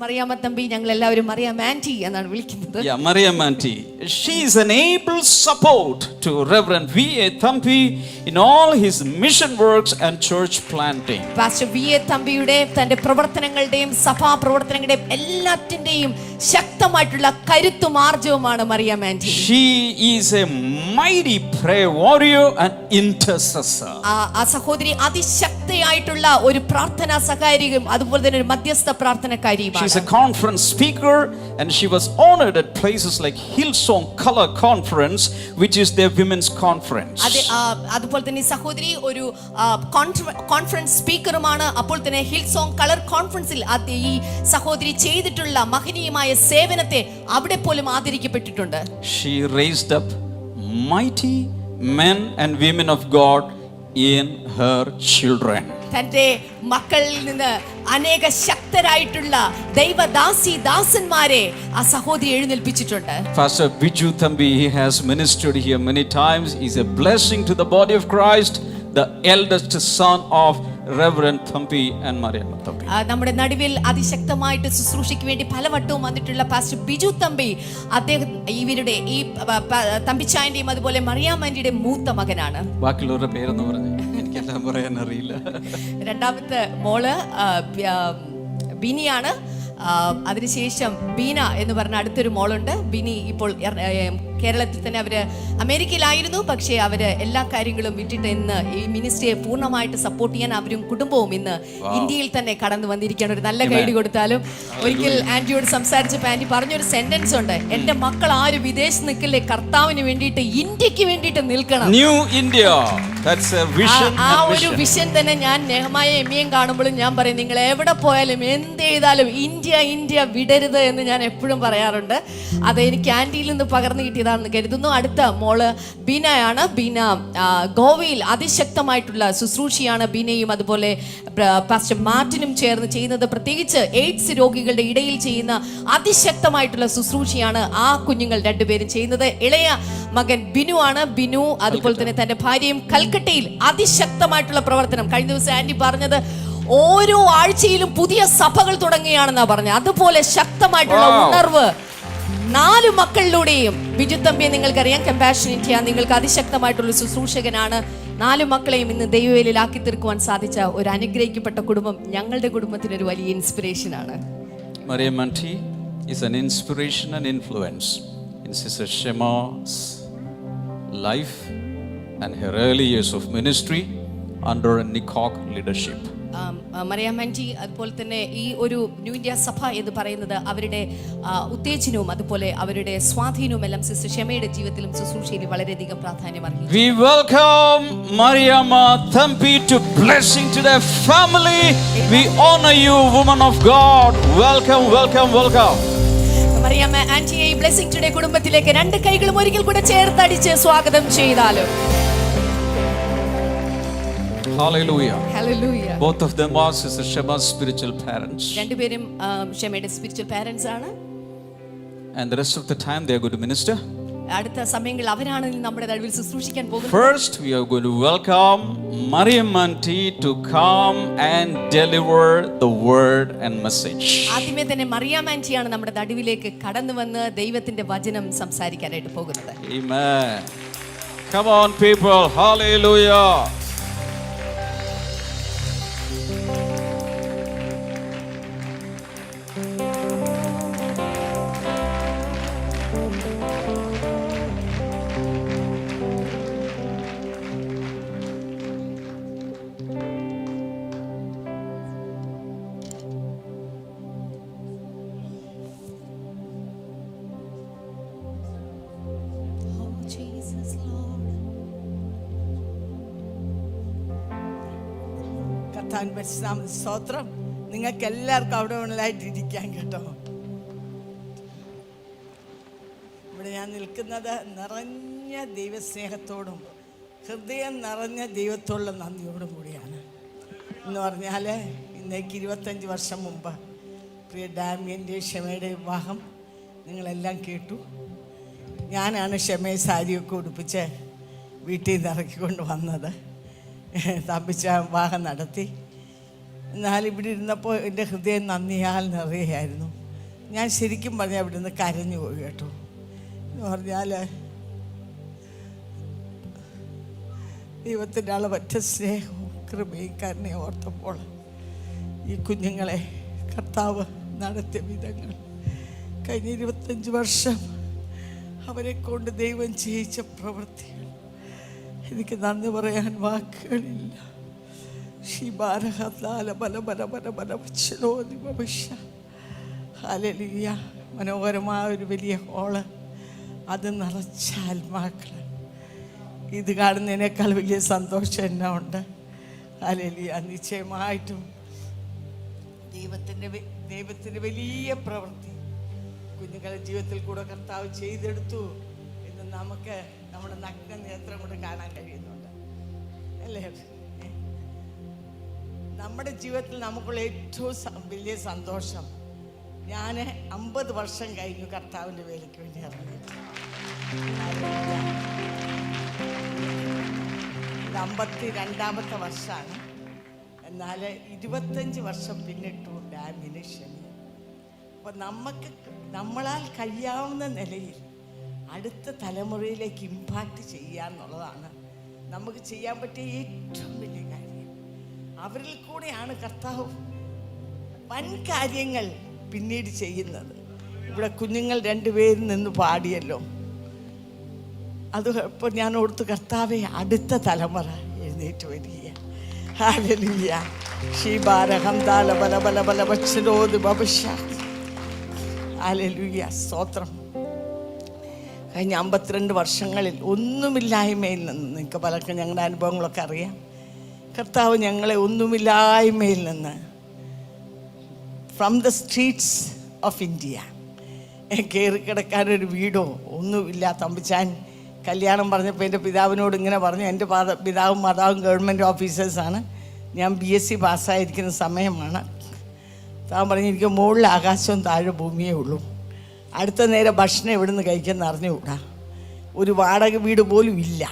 മറിയാമ്മ തമ്പി ഞങ്ങൾ എല്ലാവരും മറിയാം ആന്റി എന്നാണ് വിളിക്കുന്നത് Yeah, Mariam Auntie. She is an able support to Reverend V.A. Thampi in all his mission works and church planting. Pastor V A തമ്പിയുടെ തന്റെ പ്രവർത്തനങ്ങളുടെയും സഭാ പ്രവർത്തനങ്ങളുടെയും എല്ലാറ്റിന്റെയും ശക്തമായിട്ടുള്ള കരുത്തും ആർജവുമാണ് Mariam aunty She is a mighty prayer warrior and intercessor. ആ ആ സഹോദരി അതിശക്തയായിട്ടുള്ള ഒരു പ്രാർത്ഥനാ സഹാരിയും അതുപോലെ തന്നെ ഒരു മധ്യസ്ഥ She's പ്രാർത്ഥനക്കാരിയുമാണ് a conference speaker and she was honored at places like Hillsong Color Conference, which is their women's conference. അത് ആ, അതുപോലെ തന്നെ സഹോദരി ഒരു കോൺഫറൻസ് സ്പീക്കറുമാണ് അപ്പോൾ തന്നെ ഹിൽ സോങ് കളർ കോൺഫറൻസിൽ ഈ സഹോദരി ചെയ്തിട്ടുള്ള മഹനീയമായ സേവനത്തെ അവിടെ പോലും ആദരിക്കപ്പെട്ടിട്ടുണ്ട് she raised up mighty men and women of God in her children. തന്റെ മക്കളിൽ നിന്ന് അനേക ശക്തരായിട്ടുള്ള ദൈവദാസി ദാസന്മാരെ ആ സഹോദരി എഴുന്നേൽപ്പിച്ചിട്ടുണ്ട് pastor Biju Thampi he has ministered here many times. He's a blessing to the body of Christ, the eldest son of Thampi and Mariamma Thampi. നമ്മുടെ നടുവിൽ അതിശക്തമായിട്ട് ശുശ്രൂഷയ്ക്ക് വേണ്ടി പലവട്ടവും വന്നിട്ടുള്ള പാസ്റ്റർ ബിജു തമ്പി അദ്ദേഹം ഇവരുടെ ഈ തമ്പിച്ചായന്റെയും അതുപോലെ മറിയാമ്മന്റെയും മൂത്ത മകനാണ് ബാക്കിയുള്ളവരുടെ പേരെന്ന് പറഞ്ഞു എനിക്കെല്ലാം പറയാൻ അറിയില്ല. രണ്ടാമത്തെ മോൾ ബിനിയാണ്. അതിനുശേഷം ബീന എന്ന് പറഞ്ഞ അടുത്തൊരു മോളുണ്ട്. ബിനി ഇപ്പോൾ കേരളത്തിൽ തന്നെ അവർ അമേരിക്കയിലായിരുന്നു. പക്ഷേ അവർ എല്ലാ കാര്യങ്ങളും വിട്ടിട്ട് ഇന്ന് ഈ മിനിസ്ട്രിയെ പൂർണമായിട്ട് സപ്പോർട്ട് ചെയ്യാൻ അവരും കുടുംബവും ഇന്ന് ഇന്ത്യയിൽ തന്നെ കടന്നു വന്നിരിക്കുകയാണ്. ഒരു നല്ല ഗൈഡ് കൊടുത്താലും ഒരിക്കൽ ആന്റിയോട് സംസാരിച്ചപ്പോൾ ആന്റി പറഞ്ഞൊരു സെന്റൻസ് ഉണ്ട്. എന്റെ മക്കൾ ആരും വിദേശത്ത് നിൽക്കില്ലേ? കർത്താവിന് വേണ്ടിയിട്ട് ഇന്ത്യയ്ക്ക് വേണ്ടിയിട്ട് നിൽക്കണം. ന്യൂ ഇന്ത്യ ആ- ഒരു വിഷൻ തന്നെ ഞാൻ നെഹമായ എമ്മിയും കാണുമ്പോഴും ഞാൻ പറയും നിങ്ങൾ എവിടെ പോയാലും എന്ത് ചെയ്താലും ഇന്ത്യ ഇന്ത്യ വിടരുത് എന്ന് ഞാൻ എപ്പോഴും പറയാറുണ്ട്. അത് എനിക്ക് ആന്റിയിൽ നിന്ന് പകർന്നു കിട്ടിയതാണെന്ന് കരുതുന്നു. അടുത്ത മോൾ ബിനയാണ്. ബിന ഗോവയിൽ അതിശക്തമായിട്ടുള്ള ശുശ്രൂഷയാണ് ബിനയും അതുപോലെ പാസ്റ്റർ മാർട്ടിനും ചേർന്ന് ചെയ്യുന്നത്. പ്രത്യേകിച്ച് എയ്ഡ്സ് രോഗികളുടെ ഇടയിൽ ചെയ്യുന്ന അതിശക്തമായിട്ടുള്ള ശുശ്രൂഷയാണ് ആ കുഞ്ഞുങ്ങൾ രണ്ടുപേരും ചെയ്യുന്നത്. ഇളയ മകൻ ബിനു ആണ് ബിനു അതുപോലെ തന്നെ തന്റെ ഭാര്യയും കൽക്കട്ടയിൽ അതിശക്തമായിട്ടുള്ള പ്രവർത്തനം. കഴിഞ്ഞ ദിവസം ആന്റി പറഞ്ഞത് ഓരോ ആഴ്ചയിലും പുതിയ സഭകൾ തുടങ്ങുകയാണെന്നാ പറഞ്ഞത്. അതുപോലെ ശക്തമായിട്ടുള്ള. ഉണർവ് നാല് മക്കളിലൂടെയും ബിജു തമ്പിയെ നിങ്ങൾക്കറിയാം. കമ്പാഷൻ ഇന്ത്യ നിങ്ങൾക്ക് അതിശക്തമായിട്ടുള്ള ശുശ്രൂഷകനാണ് നാല് മക്കളെയും ഇന്ന് ദൈവവേലിലാക്കി തീർക്കുവാൻ സാധിച്ച ഒരു അനുഗ്രഹിക്കപ്പെട്ട കുടുംബം ഞങ്ങളുടെ കുടുംബത്തിന് ഒരു വലിയ ഇൻസ്പിറേഷൻ ആണ്. Mariam Auntie is an inspiration and influence in sister Shema's life and her early years of ministry under. Um, ah, മറിയാമ്മൻജി അതുപോലെ തന്നെ ഈ ഒരു ന്യൂ ഇന്ത്യ സഭ എന്ന് പറയുന്നത് അവരുടെ ഉത്തേജനവും അതുപോലെ അവരുടെ സ്വാധീനവും എല്ലാം സിസ്റ്റർ ക്ഷമയുടെ ജീവിതത്തിലും ശുശ്രൂഷയിലും വളരെയധികം പ്രാധാന്യം അർഹിക്കുന്നു We welcome Mariamma Thampi to blessing to their family. We honor you, woman of God. Welcome, welcome, welcome. മറിയാമ്മ ആന്റിയെ ബ്ലെസ്സിംഗ് ടുഡേ കുടുംബത്തിലേക്ക് രണ്ട് കൈകളും ഒരിക്കൽ കൂടെ ചേർത്തടിച്ച് സ്വാഗതം ചെയ്താലും Hallelujah. Hallelujah. Both of them are Sister Shema's spiritual parents. രണ്ടുപേരും ഷെമയുടെ സ്പിരിച്വൽ പാരന്റ്സ് ആണ് And the rest of the time they are going to minister. അടുത്ത സമയങ്ങളിൽ അവരാണ് നമ്മുടെ നടുവിൽ ശുശ്രൂഷിക്കാൻ പോകുന്നത് first we are going to welcome Mariam auntie to come and deliver the word and message ആദ്യമേ തന്നെ മറിയാം ആന്റിയാണ് നമ്മുടെ നടുവിലേക്ക് കടന്നു വന്ന് ദൈവത്തിന്റെ വചനം സംസാരിക്കാനായിട്ട് പോകുന്നത് amen come on people hallelujah കർത്താൻ പരിശുദ്ധാമ സ്തോത്രം. നിങ്ങൾക്ക് എല്ലാവർക്കും അവിടെ ഉള്ളതായിട്ട് ഇരിക്കാൻ കേട്ടോ. ഇവിടെ ഞാൻ നിൽക്കുന്നത് നിറഞ്ഞ ദൈവസ്നേഹത്തോടും ഹൃദയം നിറഞ്ഞ ദൈവത്തോടുള്ള നന്ദിയോടും കൂടിയാണ്. എന്ന് പറഞ്ഞാൽ ഇന്നേക്ക് ഇരുപത്തഞ്ച് വർഷം മുമ്പ് പ്രിയ ഡാമിയന്റെ ക്ഷമയുടെ വിവാഹം നിങ്ങളെല്ലാം കേട്ടു. ഞാനാണ് ക്ഷമയെ സാരിയൊക്കെ ഉടുപ്പിച്ച് വീട്ടിൽ നിന്ന് ഇറക്കിക്കൊണ്ട് വന്നത്. തമ്പിച്ച വിവാഹം നടത്തി. എന്നാൽ ഇവിടെ ഇരുന്നപ്പോൾ എന്റെ ഹൃദയം നന്ദിയാൽ നിറയായിരുന്നു ഞാൻ ശരിക്കും പറഞ്ഞാൽ ഇവിടെ നിന്ന് കരഞ്ഞു പോയി കേട്ടോ. എന്ന് പറഞ്ഞാൽ ദൈവത്തിന്റെ അളവറ്റ സ്നേഹവും കൃപയും കരുണയും ഓർത്തപ്പോൾ ഈ കുഞ്ഞുങ്ങളെ കർത്താവ് നടത്തിയ വിധങ്ങൾ കഴിഞ്ഞ ഇരുപത്തഞ്ച് വർഷം അവരെ കൊണ്ട് ദൈവം ചെയ്യിച്ച പ്രവൃത്തികൾ എനിക്ക് നന്ദി പറയാൻ വാക്കുകളില്ല. ഹാലലിയ മനോഹരമായ ഒരു വലിയ ഹോൾ അത് നിറച്ച ആത്മാക്കൾ ഇത് കാണുന്നതിനേക്കാൾ വലിയ സന്തോഷം എന്നെ ഉണ്ട് ഹാലലിയ നിശ്ചയമായിട്ടും ദൈവത്തിന്റെ ദൈവത്തിന്റെ വലിയ പ്രവൃത്തി കുഞ്ഞുങ്ങളുടെ ജീവിതത്തിൽ കൂടെ കർത്താവ് ചെയ്തെടുത്തു എന്ന് നമുക്ക് നമ്മുടെ നഗ്ന നേത്രം കൊണ്ട് കാണാൻ കഴിയുന്നുണ്ട്. അല്ലേ? നമ്മുടെ ജീവിതത്തിൽ നമുക്കുള്ള ഏറ്റവും വലിയ സന്തോഷം ഞാൻ അമ്പത് വർഷം കഴിഞ്ഞു കർത്താവിന്റെ വേലയ്ക്ക് വേണ്ടി ഇറങ്ങി ഇത് അമ്പത്തി രണ്ടാമത്തെ വർഷമാണ്. എന്നാൽ ഇരുപത്തഞ്ച് വർഷം പിന്നിട്ടു ഡാമിന് ക്ഷമി അപ്പം നമുക്ക് നമ്മളാൽ കഴിയാവുന്ന നിലയിൽ അടുത്ത തലമുറയിലേക്ക് ഇമ്പാക്റ്റ് ചെയ്യുക എന്നുള്ളതാണ്. നമുക്ക് ചെയ്യാൻ പറ്റിയ ഏറ്റവും വലിയ കാര്യം. അവരിൽ കൂടെയാണ് കർത്താവ് വൻ കാര്യങ്ങൾ പിന്നീട് ചെയ്യുന്നത്. ഇവിടെ കുഞ്ഞുങ്ങൾ രണ്ടുപേരും നിന്ന് പാടിയല്ലോ. അത് ഇപ്പോൾ ഞാൻ ഓർത്ത് കർത്താവെ അടുത്ത തലമുറ എഴുന്നേറ്റ് വരിക. ഹാലലിയ സ്തോത്രം. കഴിഞ്ഞ അമ്പത്തിരണ്ട് വർഷങ്ങളിൽ ഒന്നുമില്ലായ്മയിൽ നിന്ന് നിങ്ങൾക്ക് പലർക്കും ഞങ്ങളുടെ അനുഭവങ്ങളൊക്കെ അറിയാം. കർത്താവ് ഞങ്ങളെ ഒന്നുമില്ലായ്മയിൽ നിന്ന് from the streets of India കയറി കിടക്കാനൊരു വീടോ ഒന്നുമില്ല. തമ്പിച്ചാൻ കല്യാണം പറഞ്ഞപ്പോൾ എന്റെ പിതാവിനോട് ഇങ്ങനെ പറഞ്ഞു എന്റെ പാത പിതാവും മാതാവും ഗവൺമെന്റ് ഓഫീസേഴ്സാണ് ഞാൻ ബി എസ് സി പാസ്സായിരിക്കുന്ന സമയമാണ്. താൻ പറഞ്ഞു എനിക്ക് മുകളിൽ ആകാശവും താഴെ ഭൂമിയേ ഉള്ളൂ. അടുത്ത നേരം ഭക്ഷണം എവിടെ നിന്ന് കഴിക്കാൻ അറിഞ്ഞുകൂടാ. ഒരു വാടക വീട് പോലും ഇല്ല.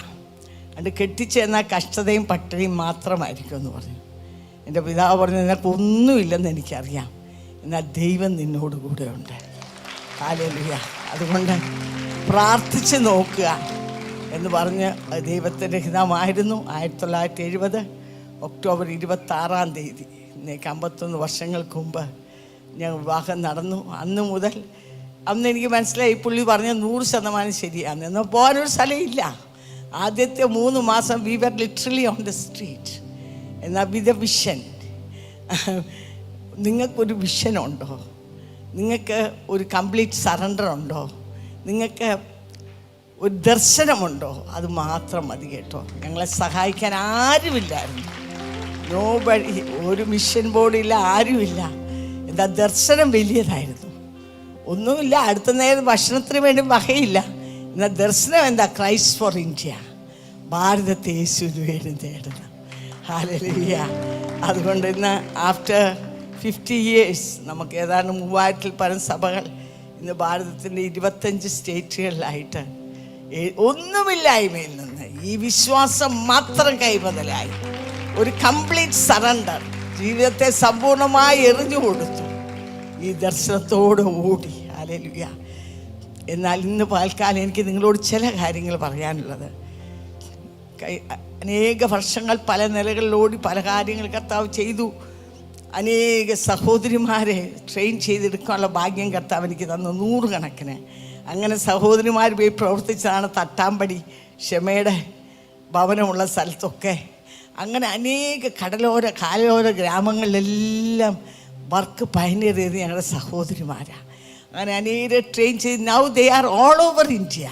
അത് കെട്ടിച്ചെന്നാൽ കഷ്ടതയും പട്ടിണിയും മാത്രമായിരിക്കും എന്ന് പറഞ്ഞു. എന്റെ പിതാവ് പറഞ്ഞു നിനക്ക് ഒന്നുമില്ലെന്ന് എനിക്കറിയാം. എന്നാൽ ദൈവം നിന്നോട് കൂടെ ഉണ്ട് ഹാലലുയ അതുകൊണ്ട് പ്രാർത്ഥിച്ച് നോക്കുക എന്ന് പറഞ്ഞ് ദൈവത്തിന്റെ ഹിതമായിരുന്നു ആയിരത്തി തൊള്ളായിരത്തി എഴുപത് ഒക്ടോബർ ഇരുപത്തി ആറാം തീയതി. ഇന്നേക്ക് അമ്പത്തൊന്ന് വർഷങ്ങൾക്ക് മുമ്പ് ഞാൻ വിവാഹം നടന്നു. അന്ന് മുതൽ അന്ന് എനിക്ക് മനസ്സിലായി പുള്ളി പറഞ്ഞ നൂറ് ശതമാനം ശരിയാണ്. എന്നാൽ പോകാനൊരു സ്ഥലമില്ല. ആദ്യത്തെ മൂന്ന് മാസം we were literally on the street എന്നാൽ എ വിഷൻ നിങ്ങൾക്കൊരു വിഷനുണ്ടോ നിങ്ങൾക്ക് ഒരു കംപ്ലീറ്റ് സറണ്ടർ ഉണ്ടോ? നിങ്ങൾക്ക് ഒരു ദർശനമുണ്ടോ? അത് മാത്രം മതി കേട്ടോ. ഞങ്ങളെ സഹായിക്കാൻ ആരുമില്ലായിരുന്നു. നോ ബഡി ഒരു മിഷൻ ബോർഡില്ല ആരുമില്ല. എന്താ ദർശനം വലിയതായിരുന്നു. ഒന്നുമില്ല അടുത്ത നേരം ഭക്ഷണത്തിന് വേണ്ടി വകയില്ല. എന്നാൽ ദർശനം എന്താ? Christ for India. ഭാരതത്തെ യേശുവിന് വേണ്ടി നേടുന്ന. ഹാലലിയ അതുകൊണ്ട് ഇന്ന് ആഫ്റ്റർ ഫിഫ്റ്റി ഇയേഴ്സ് നമുക്ക് ഏതാണ്ട് മൂവായിരത്തിൽ പരം സഭകൾ ഇന്ന് ഭാരതത്തിന്റെ ഇരുപത്തഞ്ച് സ്റ്റേറ്റുകളിലായിട്ട് ഒന്നുമില്ലായ്മയിൽ നിന്ന് ഈ വിശ്വാസം മാത്രം കൈമുതലായി. ഒരു കംപ്ലീറ്റ് സറണ്ടർ. ജീവിതത്തെ സമ്പൂർണമായി എറിഞ്ഞു കൊടുത്തു. ഈ ദർശനത്തോടെ ഓടി അലലുയ എന്നാൽ ഇന്ന് പാൽക്കാലം എനിക്ക് നിങ്ങളോട് ചില കാര്യങ്ങൾ പറയാനുള്ളത്. അനേക വർഷങ്ങൾ പല നിലകളിലോടി പല കാര്യങ്ങൾ കർത്താവ് ചെയ്തു. അനേക സഹോദരിമാരെ ട്രെയിൻ ചെയ്തെടുക്കാനുള്ള ഭാഗ്യം കർത്താവ് എനിക്ക് തന്നു നൂറുകണക്കിന്. അങ്ങനെ സഹോദരിമാർ പോയി പ്രവർത്തിച്ചതാണ് തട്ടാമ്പടി ക്ഷമയുടെ ഭവനമുള്ള സ്ഥലത്തൊക്കെ. അങ്ങനെ അനേക കടലോര കാലോര ഗ്രാമങ്ങളിലെല്ലാം വർക്ക് പയനിയർ ചെയ്ത് ഞങ്ങളുടെ സഹോദരിമാരാണ് അങ്ങനെ അനേകം ട്രെയിൻ ചെയ്ത് now they are all over India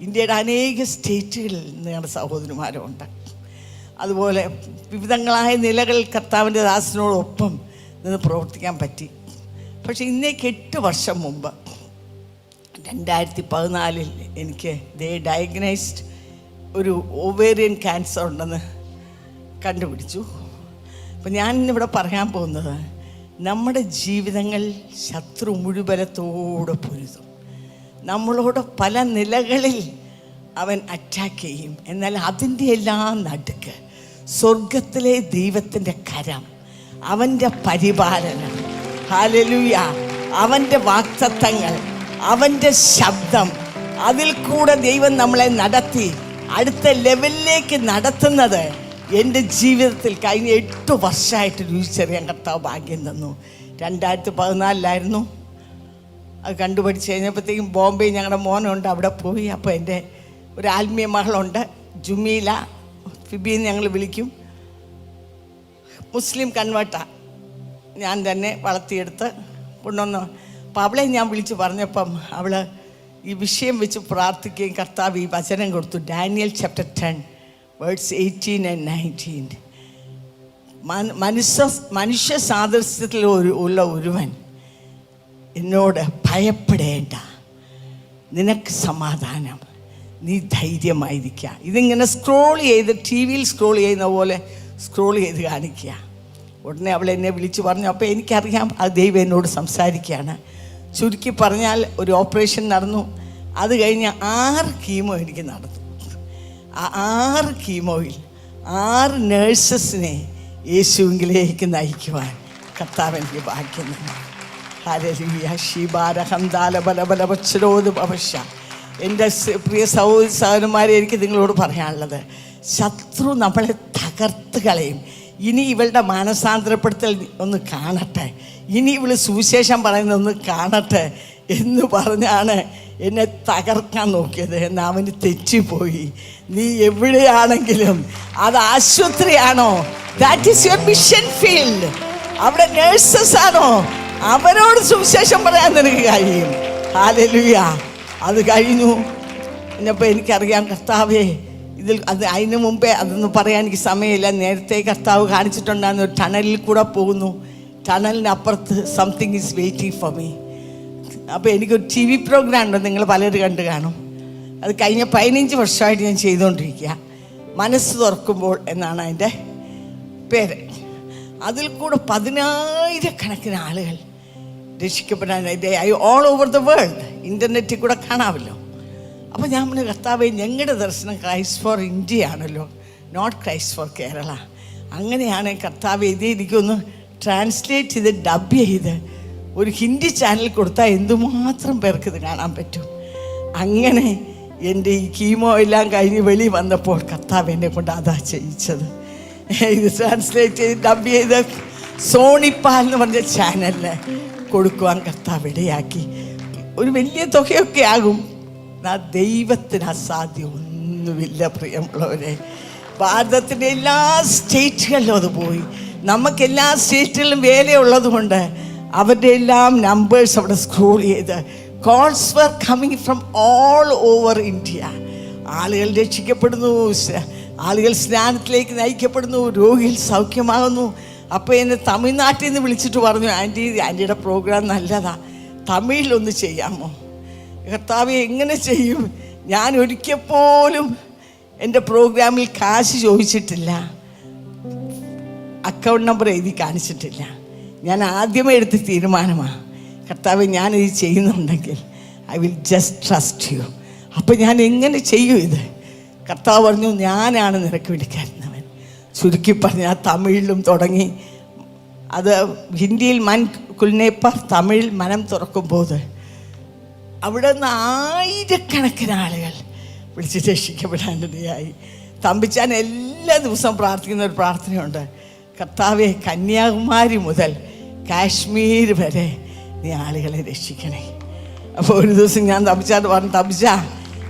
ഇന്ത്യയുടെ അനേക സ്റ്റേറ്റുകളിൽ ഞങ്ങളുടെ സഹോദരിമാരുണ്ട്. അതുപോലെ വിവിധങ്ങളായ നിലകളിൽ കർത്താവിന്റെ ദാസിനോടൊപ്പം നിന്ന് പ്രവർത്തിക്കാൻ പറ്റി. പക്ഷേ ഇന്നേക്ക് എട്ട് വർഷം മുമ്പ് രണ്ടായിരത്തി പതിനാലിൽ എനിക്ക് ദേ ഡയഗ്നൈസ്ഡ് ഒരു ഓവേറിയൻ ക്യാൻസർ ഉണ്ടെന്ന് കണ്ടുപിടിച്ചു. അപ്പം ഞാൻ ഇന്നിവിടെ പറയാൻ പോകുന്നത് നമ്മുടെ ജീവിതങ്ങൾ ശത്രു മുഴുവലത്തോടെ പൊരുതും. നമ്മളോട് പല നിലകളിൽ അവൻ അറ്റാക്ക് ചെയ്യും. എന്നാൽ അതിന്റെ എല്ലാം നടുക്ക് സ്വർഗത്തിലെ ദൈവത്തിന്റെ കരം അവന്റെ പരിപാലനം ഹാലലുയ അവന്റെ വാക്തത്വങ്ങൾ അവന്റെ ശബ്ദം അതിൽ കൂടെ ദൈവം നമ്മളെ നടത്തി അടുത്ത ലെവലിലേക്ക് നടത്തുന്നത് എന്റെ ജീവിതത്തിൽ കഴിഞ്ഞ എട്ട് വർഷമായിട്ട് രുചിച്ചറിയാൻ കർത്താവ് ഭാഗ്യം തന്നു. രണ്ടായിരത്തി പതിനാലിലായിരുന്നു. അത് കണ്ടുപഠിച്ച് കഴിഞ്ഞപ്പോഴത്തേക്കും ബോംബെ ഞങ്ങളുടെ മോനുണ്ട് അവിടെ പോയി. അപ്പോൾ എന്റെ ഒരു ആത്മീയ മകളുണ്ട് ജുമീല. ഫിബിന്ന് ഞങ്ങൾ വിളിക്കും. മുസ്ലിം കൺവേർട്ടാ ഞാൻ തന്നെ വളർത്തിയെടുത്ത് കൊണ്ടുവന്ന് അപ്പോൾ അവളെ ഞാൻ വിളിച്ച് പറഞ്ഞപ്പം അവൾ ഈ വിഷയം വെച്ച് പ്രാർത്ഥിക്കുകയും കർത്താവ് ഈ വചനം കൊടുത്തു. Daniel chapter ten. Words eighteen and nineteen മനുഷ്യ മനുഷ്യ സാദൃശ്യത്തിൽ ഒരു ഉള്ള ഒരുവൻ. എന്നോട് ഭയപ്പെടേണ്ട. നിനക്ക് സമാധാനം. നീ ധൈര്യമായിരിക്കുക ഇതിങ്ങനെ സ്ക്രോൾ ചെയ്ത് ടി വിയിൽ സ്ക്രോൾ ചെയ്യുന്ന പോലെ സ്ക്രോൾ ചെയ്ത് കാണിക്കുക ഉടനെ അവൾ എന്നെ വിളിച്ച് പറഞ്ഞു അപ്പോൾ എനിക്കറിയാം ആ ദൈവം എന്നോട് സംസാരിക്കുകയാണ് ചുരുക്കി പറഞ്ഞാൽ ഒരു ഓപ്പറേഷൻ നടന്നു. അത് കഴിഞ്ഞ് ആറ് കീമോ എനിക്ക് നടന്നു. ആറ് കീമോയിൽ ആറ് നേഴ്സസിനെ യേശുവിലേക്ക് നയിക്കുവാൻ കർത്താവ് എനിക്ക് ഭാഗ്യം തന്നു ഹല്ലേലൂയ. ശിബാരഹം ദാലബലബലവച്ഛരോത് ഭവശ. എന്റെ പ്രിയ സഹോദരി സഹോദരന്മാരെ എനിക്ക് നിങ്ങളോട് പറയാനുള്ളത് ശത്രു നമ്മളെ തകർത്ത് കളയും ഇനി ഇവളുടെ മാനസാന്തരപ്പെടുത്തൽ ഒന്ന് കാണട്ടെ ഇനി ഇവൾ സുവിശേഷം പറയുന്നൊന്ന് കാണട്ടെ എന്ന് പറഞ്ഞാണ് എന്നെ തകർക്കാൻ നോക്കിയത്. എന്ന് അവന് തെറ്റിപ്പോയി. നീ എവിടെയാണെങ്കിലും അത് ആശുപത്രിയാണോ? That is your mission field അവിടെ നേഴ്സസ് ആണോ? അവരോട് സുവിശേഷം പറയാൻ നിനക്ക് കഴിയും. ഹാലലുയ അത് കഴിഞ്ഞു. എന്നപ്പോൾ എനിക്കറിയാം കർത്താവേ ഇതിൽ അത് അതിന് മുമ്പേ അതൊന്നും പറയാൻ എനിക്ക് സമയമില്ല. നേരത്തെ കർത്താവ് കാണിച്ചിട്ടുണ്ടായിരുന്നു ഒരു ടണലിൽ കൂടെ പോകുന്നു. ടണലിനപ്പുറത്ത് something is waiting for me അപ്പോൾ എനിക്കൊരു ടി വി പ്രോഗ്രാം ഉണ്ട് നിങ്ങൾ പലരും കണ്ടു കാണും. അത് കഴിഞ്ഞ പതിനഞ്ച് വർഷമായിട്ട് ഞാൻ ചെയ്തുകൊണ്ടിരിക്കുക മനസ്സ് തുറക്കുമ്പോൾ എന്നാണ് അതിന്റെ പേര്. അതിൽ കൂടെ പതിനായിരക്കണക്കിന് ആളുകൾ രക്ഷിക്കപ്പെടാൻ ഓൾ ഓവർ ദ വേൾഡ് ഇന്റർനെറ്റിൽ കൂടെ കാണാമല്ലോ. അപ്പോൾ ഞാൻ പറഞ്ഞു കർത്താവ് ഞങ്ങളുടെ ദർശനം ക്രൈസ്റ്റ് ഫോർ ഇന്ത്യ ആണല്ലോ നോട്ട് ക്രൈസ്റ്റ് ഫോർ കേരള അങ്ങനെയാണ് കർത്താവ് ഇത് എനിക്കൊന്ന് ട്രാൻസ്ലേറ്റ് ചെയ്ത് ഡബ് ചെയ്ത് ഒരു ഹിന്ദി ചാനൽ കൊടുത്താൽ എന്തുമാത്രം പേർക്ക് ഇത് കാണാൻ പറ്റും? അങ്ങനെ എന്റെ ഈ കീമോ എല്ലാം കഴിഞ്ഞ് വെളി വന്നപ്പോൾ കർത്താവ് എന്നെ കൊണ്ട് അതാ ചെയ്യിച്ചത്. ഇത് ട്രാൻസ്ലേറ്റ് ചെയ്ത് ഡബ് ചെയ്ത് സോണിപ്പാൽ എന്ന് പറഞ്ഞ ചാനലിന് കൊടുക്കുവാൻ കർത്താവ് ഇടയാക്കി. ഒരു വലിയ തുകയൊക്കെ ആകും. ആ ദൈവത്തിന് അസാധ്യം ഒന്നുമില്ല പ്രിയമുള്ളവരെ. ഭാരതത്തിന്റെ എല്ലാ സ്റ്റേറ്റുകളിലും അത് പോയി. നമുക്ക് എല്ലാ സ്റ്റേറ്റുകളിലും വേലയുള്ളത് കൊണ്ട് അവരുടെ എല്ലാം നമ്പേഴ്സ് അവിടെ സ്ക്രോൾ ചെയ്ത്. Calls were coming from all over India ആളുകൾ രക്ഷിക്കപ്പെടുന്നു ആളുകൾ സ്നാനത്തിലേക്ക് നയിക്കപ്പെടുന്നു രോഗികൾ സൗഖ്യമാകുന്നു. അപ്പോൾ എന്നെ തമിഴ്നാട്ടിൽ നിന്ന് വിളിച്ചിട്ട് പറഞ്ഞു ആന്റി ആന്റിയുടെ പ്രോഗ്രാം നല്ലതാ. തമിഴിലൊന്ന് ചെയ്യാമോ? കർത്താവ് എങ്ങനെ ചെയ്യും? ഞാൻ ഒരിക്കൽ പോലും എന്റെ പ്രോഗ്രാമിൽ കാശ് ചോദിച്ചിട്ടില്ല. അക്കൗണ്ട് നമ്പർ എഴുതി കാണിച്ചിട്ടില്ല. ഞാൻ ആദ്യമേ എടുത്ത തീരുമാനമാണ് കർത്താവ് ഞാനിത് ചെയ്യുന്നുണ്ടെങ്കിൽ I will just trust you അപ്പം ഞാൻ എങ്ങനെ ചെയ്യും ഇത്? കർത്താവ് പറഞ്ഞു ഞാനാണ് നിനക്ക് വിളിക്കാരുന്നവൻ ചുരുക്കി പറഞ്ഞാൽ തമിഴിലും തുടങ്ങി. അത് ഹിന്ദിയിൽ മൻ കുൽനേപ്പർ തമിഴിൽ മനം തുറക്കുമ്പോൾ അവിടെ നിന്ന് ആയിരക്കണക്കിന് ആളുകൾ വിളിച്ച് രക്ഷിക്കപ്പെടാനിടയായി. തമ്പിച്ചാൻ എല്ലാ ദിവസവും പ്രാർത്ഥിക്കുന്ന ഒരു പ്രാർത്ഥനയുണ്ട്. കർത്താവെ കന്യാകുമാരി മുതൽ കാശ്മീർ വരെ നീ ആളുകളെ രക്ഷിക്കണേ. അപ്പോൾ ഒരു ദിവസം ഞാൻ തപിച്ചാട്ട് പറഞ്ഞു തപിച്ച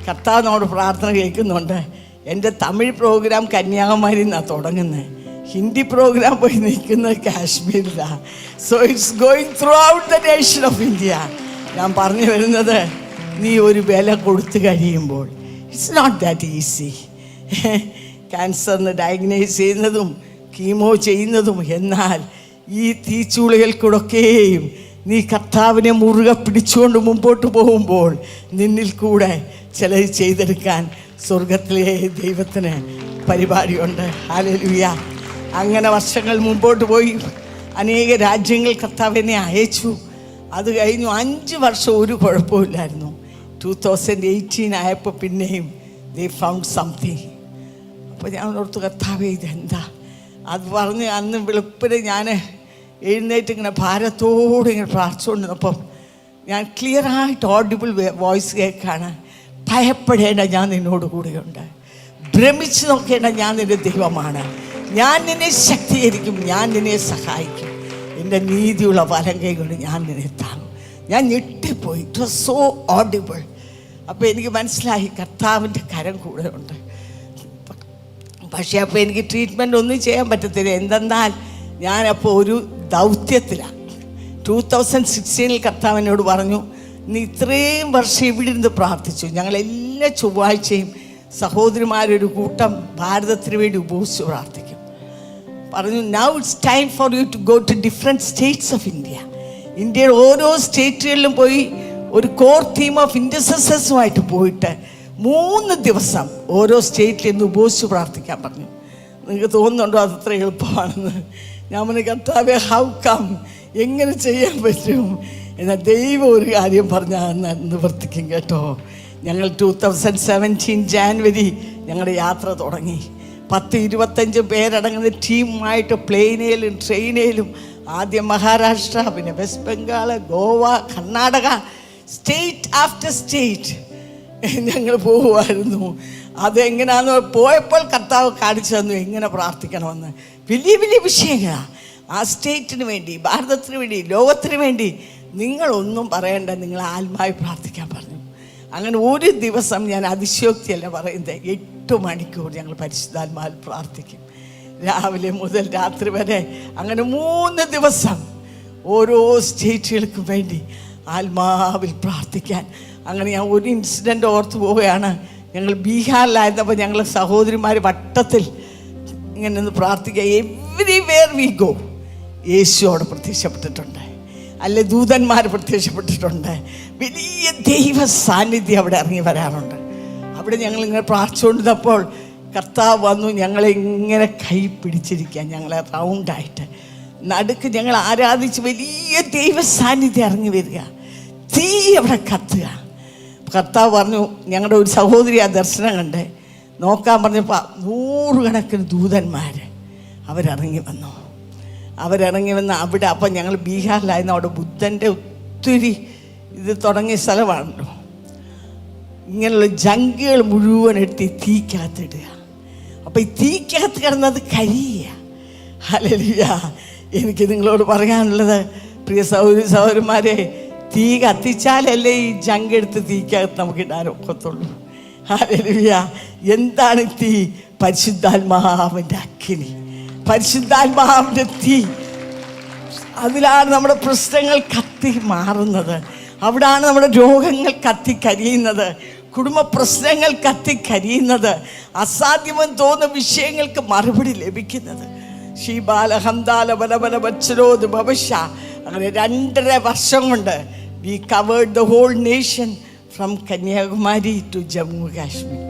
കർത്താവിനോട് പ്രാർത്ഥന കേൾക്കുന്നുണ്ട്. എന്റെ തമിഴ് പ്രോഗ്രാം കന്യാകുമാരി നിന്നാണ് തുടങ്ങുന്നത് ഹിന്ദി പ്രോഗ്രാം പോയി നിൽക്കുന്നത് കാശ്മീരിലാണ് so it's going throughout the nation of India ഞാൻ പറഞ്ഞു വരുന്നത് നീ ഒരു വില കൊടുത്തു കഴിയുമ്പോൾ ഇറ്റ്സ് നോട്ട് ദാറ്റ് ഈസി ക്യാൻസറിന് ഡയഗ്നൈസ് ചെയ്യുന്നതും കീമോ ചെയ്യുന്നതും എന്നാൽ ഈ തീച്ചൂളികൾക്കൂടൊക്കെയും നീ കർത്താവിനെ മുറുകെ പിടിച്ചുകൊണ്ട് മുമ്പോട്ട് പോകുമ്പോൾ നിന്നിൽ കൂടെ ചിലത് ചെയ്തെടുക്കാൻ സ്വർഗത്തിലെ ദൈവത്തിന് പരിപാടിയുണ്ട്. ഹാലലുയ അങ്ങനെ വർഷങ്ങൾ മുമ്പോട്ട് പോയി. അനേക രാജ്യങ്ങൾ കർത്താവിനെ അയച്ചു. അത് കഴിഞ്ഞു അഞ്ച് വർഷം ഒരു കുഴപ്പമില്ലായിരുന്നു. ടു തൗസൻഡ് എയ്റ്റീൻ ആയപ്പോൾ പിന്നെയും ദേ ഫൗണ്ട് സംതിങ് അപ്പോൾ ഞാൻ ഓർത്ത് കർത്താവ് ഇതെന്താ? അത് പറഞ്ഞ് അന്ന് വെളുപ്പിന് ഞാൻ എഴുന്നേറ്റ് ഇങ്ങനെ ഭാരത്തോടെ ഇങ്ങനെ പ്രാർത്ഥിച്ചുകൊണ്ടിരുന്നപ്പം ഞാൻ ക്ലിയറായിട്ട് ഓഡിബിൾ വോയിസ് കേൾക്കാണ് ഭയപ്പെടേണ്ട ഞാൻ നിന്നോട് കൂടെയുണ്ട്. ഭ്രമിച്ചു നോക്കേണ്ട ഞാൻ നിന്റെ ദൈവമാണ്. ഞാൻ നിന്നെ ശക്തീകരിക്കും ഞാൻ നിന്നെ സഹായിക്കും. എന്റെ നീതിയുള്ള വലം കൈ കൊണ്ട് ഞാൻ നിന്നെ താങ്ങും. ഞാൻ ഞെട്ടിപ്പോയി. ഇറ്റ് വാസ് സോ ഓഡിബിൾ അപ്പോൾ എനിക്ക് മനസ്സിലായി കർത്താവിന്റെ കരം കൂടെയുണ്ട്. പക്ഷേ അപ്പോൾ എനിക്ക് ട്രീറ്റ്മെന്റ് ഒന്നും ചെയ്യാൻ പറ്റത്തില്ല. എന്തെന്നാൽ ഞാനപ്പോൾ ഒരു ദൗത്യത്തിലാണ് ടൂ തൗസൻഡ് സിക്സ്റ്റീനിൽ കർത്താവിനോട് പറഞ്ഞു നീ ഇത്രയും വർഷം ഇവിടെ ഇരുന്ന് പ്രാർത്ഥിച്ചു. ഞങ്ങൾ എല്ലാ ചൊവ്വാഴ്ചയും സഹോദരിമാരൊരു കൂട്ടം ഭാരതത്തിന് വേണ്ടി ഉപയോഗിച്ച് പ്രാർത്ഥിക്കും. പറഞ്ഞു now it's time for you to go to different states of India ഇന്ത്യയുടെ ഓരോ സ്റ്റേറ്റുകളിലും പോയി ഒരു കോർ തീം ഓഫ് ഇൻഡസസസുമായിട്ട് പോയിട്ട് മൂന്ന് ദിവസം ഓരോ സ്റ്റേറ്റിൽ നിന്ന് ഉപയോഗിച്ച് പ്രാർത്ഥിക്കാൻ പറഞ്ഞു. നിങ്ങൾക്ക് തോന്നുന്നുണ്ടോ അത് എളുപ്പമാണെന്ന്? ഞാൻ പറഞ്ഞു കർത്താവെ ഹൗ കം എങ്ങനെ ചെയ്യാൻ പറ്റും? എന്നാൽ ദൈവം ഒരു കാര്യം പറഞ്ഞാൽ നിവർത്തിക്കും കേട്ടോ. ഞങ്ങൾ ടൂ തൗസൻഡ് സെവന്റീൻ ജാനുവരി ഞങ്ങളുടെ യാത്ര തുടങ്ങി. പത്ത് ഇരുപത്തഞ്ച് പേരടങ്ങുന്ന ടീമുമായിട്ട് പ്ലെയിനേലും ട്രെയിനേലും ആദ്യം മഹാരാഷ്ട്ര പിന്നെ West Bengal Goa Karnataka state after state ഞങ്ങൾ പോകുമായിരുന്നു അതെങ്ങനെയാണെന്ന് പോയപ്പോൾ കർത്താവ് കാണിച്ചു തന്നു എങ്ങനെ പ്രാർത്ഥിക്കണമെന്ന്. വലിയ വലിയ വിഷയങ്ങളാണ് ആ സ്റ്റേറ്റിന് വേണ്ടി ഭാരതത്തിന് വേണ്ടി ലോകത്തിന് വേണ്ടി നിങ്ങളൊന്നും പറയണ്ട നിങ്ങൾ ആത്മാവി പ്രാർത്ഥിക്കാൻ പറഞ്ഞു. അങ്ങനെ ഒരു ദിവസം ഞാൻ അതിശയോക്തിയല്ല പറയുന്നത് എട്ട് മണിക്കൂർ ഞങ്ങൾ പരിശുദ്ധാത്മാവിൽ പ്രാർത്ഥിക്കും. രാവിലെ മുതൽ രാത്രി വരെ അങ്ങനെ മൂന്ന് ദിവസം ഓരോ സ്റ്റേറ്റുകൾക്കും വേണ്ടി ആത്മാവിൽ പ്രാർത്ഥിക്കാൻ. അങ്ങനെ ഞാൻ ഒരു ഇൻസിഡന്റ് ഓർത്ത് പോവുകയാണ്. ഞങ്ങൾ ബീഹാറിലായിരുന്നപ്പോൾ ഞങ്ങൾ സഹോദരിമാർ വട്ടത്തിൽ ഇങ്ങനെ ഒന്ന് പ്രാർത്ഥിക്കുക. വേർ വി ഗോ യേശു അവിടെ പ്രത്യക്ഷപ്പെട്ടിട്ടുണ്ട്. അല്ലെ ദൂതന്മാർ പ്രത്യക്ഷപ്പെട്ടിട്ടുണ്ട്. വലിയ ദൈവ സാന്നിധ്യം അവിടെ ഇറങ്ങി വരാറുണ്ട്. അവിടെ ഞങ്ങൾ ഇങ്ങനെ പ്രാർത്ഥിച്ചുകൊണ്ടിരുന്നപ്പോൾ കർത്താവ് വന്നു ഞങ്ങളെ ഇങ്ങനെ കൈ പിടിച്ചിരിക്കുക ഞങ്ങളെ റൗണ്ടായിട്ട് നടുക്ക് ഞങ്ങൾ ആരാധിച്ച് വലിയ ദൈവ സാന്നിധ്യം ഇറങ്ങി വരിക. തീ അവിടെ കത്തുക. കർത്താവ് പറഞ്ഞു ഞങ്ങളുടെ ഒരു സഹോദരി ആ ദർശനം കണ്ട് നോക്കാൻ പറഞ്ഞപ്പോൾ നൂറുകണക്കിന് ദൂതന്മാർ അവരിറങ്ങി വന്നു. അവരിറങ്ങി വന്ന് അവിടെ അപ്പം ഞങ്ങൾ ബീഹാറിലായിരുന്നു. അവിടെ ബുദ്ധന്റെ ഒത്തിരി ഇത് തുടങ്ങിയ സ്ഥലമാണല്ലോ. ഇങ്ങനെയുള്ള ജങ്കുകൾ മുഴുവൻ എടുത്ത് ഈ തീക്കകത്തിടുക അപ്പം ഈ തീക്കകത്ത് കിടന്നത് കരിയ. ഹലലിയ എനിക്ക് നിങ്ങളോട് പറയാനുള്ളത് പ്രിയ സഹോദരി സൗരന്മാരെ തീ കത്തിച്ചാലല്ലേ ഈ ജങ്ക് എടുത്ത് തീക്കകത്ത് നമുക്ക് ഇടാൻ ഒക്കത്തുള്ളൂ. ഹലലിയ. എന്താണ് തീ? പരിശുദ്ധാത്മാവിന്റെ അക്കിനി. പരിശുദ്ധാത്മാവിന്റെ തീ. അതിലാണ് നമ്മുടെ പ്രശ്നങ്ങൾ കത്തി മാറുന്നത്. അവിടാണ് നമ്മുടെ രോഗങ്ങൾ കത്തി കരിയുന്നത്. കുടുംബ പ്രശ്നങ്ങൾ കത്തി കരിയുന്നത്. അസാധ്യമെന്ന് തോന്നുന്ന വിഷയങ്ങൾക്ക് മറുപടി ലഭിക്കുന്നത്. ഷീബാല ഹംദാല ബല ബച്ചരോത് ഭവശ. അങ്ങനെ രണ്ടര വർഷം കൊണ്ട് we covered the whole nation from Kanyakumari to Jammu Kashmir.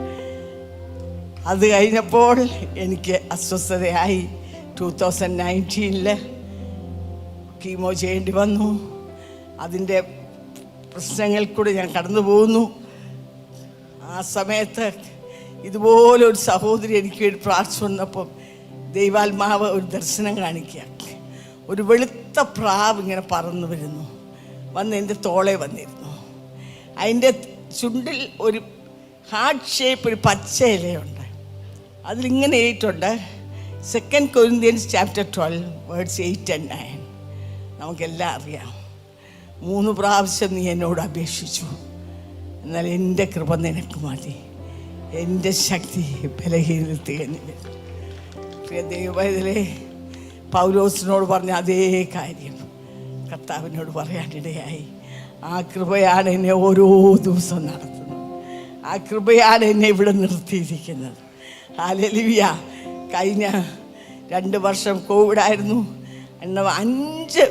അത് കഴിഞ്ഞപ്പോൾ എനിക്ക് അസ്വസ്ഥതയായി. ടു തൗസൻഡ് നയന്റീനിൽ കീമോ ചെയ്യേണ്ടി വന്നു. അതിന്റെ പ്രശ്നങ്ങളിൽ കൂടെ ഞാൻ കടന്നു പോകുന്നു. ആ സമയത്ത് ഇതുപോലെ ഒരു സഹോദരി എനിക്ക് വേണ്ടി പ്രാർത്ഥിച്ചു വന്നപ്പോൾ ദൈവാത്മാവ് ഒരു ദർശനം കാണിക്കുക. ഒരു വെളുത്ത പ്രാവ് ഇങ്ങനെ പറന്നു വരുന്നു. വന്ന് എന്റെ തോളെ വന്നിരുന്നു. അതിന്റെ ചുണ്ടിൽ ഒരു ഹാർട്ട് ഷേപ്പ് ഒരു പച്ച ഇലയുണ്ട്. അതിലിങ്ങനെ എഴുതിയിട്ടുണ്ട് second Corinthians chapter twelve words eight and nine നമുക്കെല്ലാം അറിയാം. മൂന്ന് പ്രാവശ്യം നീ എന്നോട് അപേക്ഷിച്ചു. എന്നാൽ എന്റെ കൃപ നിനക്ക് മതി. എന്റെ ശക്തി ബലഹീനത്തിൽ പ്രിയ ദൈവത്തിലെ പൗലോസിനോട് പറഞ്ഞ അതേ കാര്യം. കർത്താവിനോട് പറയാനിടയായി. ആ കൃപയാണ് എന്നെ ഓരോ ദിവസവും നടത്തുന്നത്. ആ കൃപയാണ് എന്നെ ഇവിടെ നിർത്തിയിരിക്കുന്നത്. ഹാലലിവിയ കഴിഞ്ഞ രണ്ട് വർഷം കോവിഡായിരുന്നു എന്ന അഞ്ച്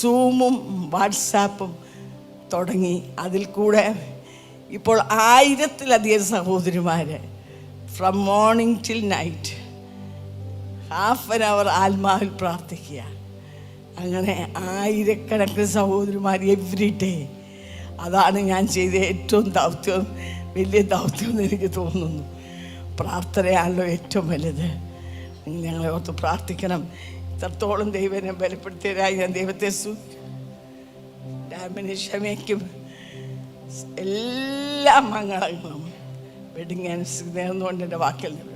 സൂമും വാട്സാപ്പും തുടങ്ങി. അതിൽ കൂടെ ഇപ്പോൾ ആയിരത്തിലധികം സഹോദരിമാർ from morning till night half an hour ആത്മാവിൽ പ്രാർത്ഥിക്കുക അങ്ങനെ ആയിരക്കണക്കിന് സഹോദരിമാർ എവ്രി ഡേ അതാണ് ഞാൻ ചെയ്ത ഏറ്റവും ദൗത്യം വലിയ ദൗത്യം എന്ന് എനിക്ക് തോന്നുന്നു. പ്രാർത്ഥനയാണല്ലോ ഏറ്റവും വലുത്. ഞങ്ങളെ ഓർത്ത് പ്രാർത്ഥിക്കണം. ഇത്രത്തോളം ദൈവനെ ബലപ്പെടുത്തിയതായി ഞാൻ ദൈവത്തെ സു ക്ഷമയ്ക്കും എല്ലാ മംഗളങ്ങളും. വെഡിങ് ആനിവേഴ്സറി നേർന്നുകൊണ്ട് എന്റെ വാക്കിൽ നിന്ന്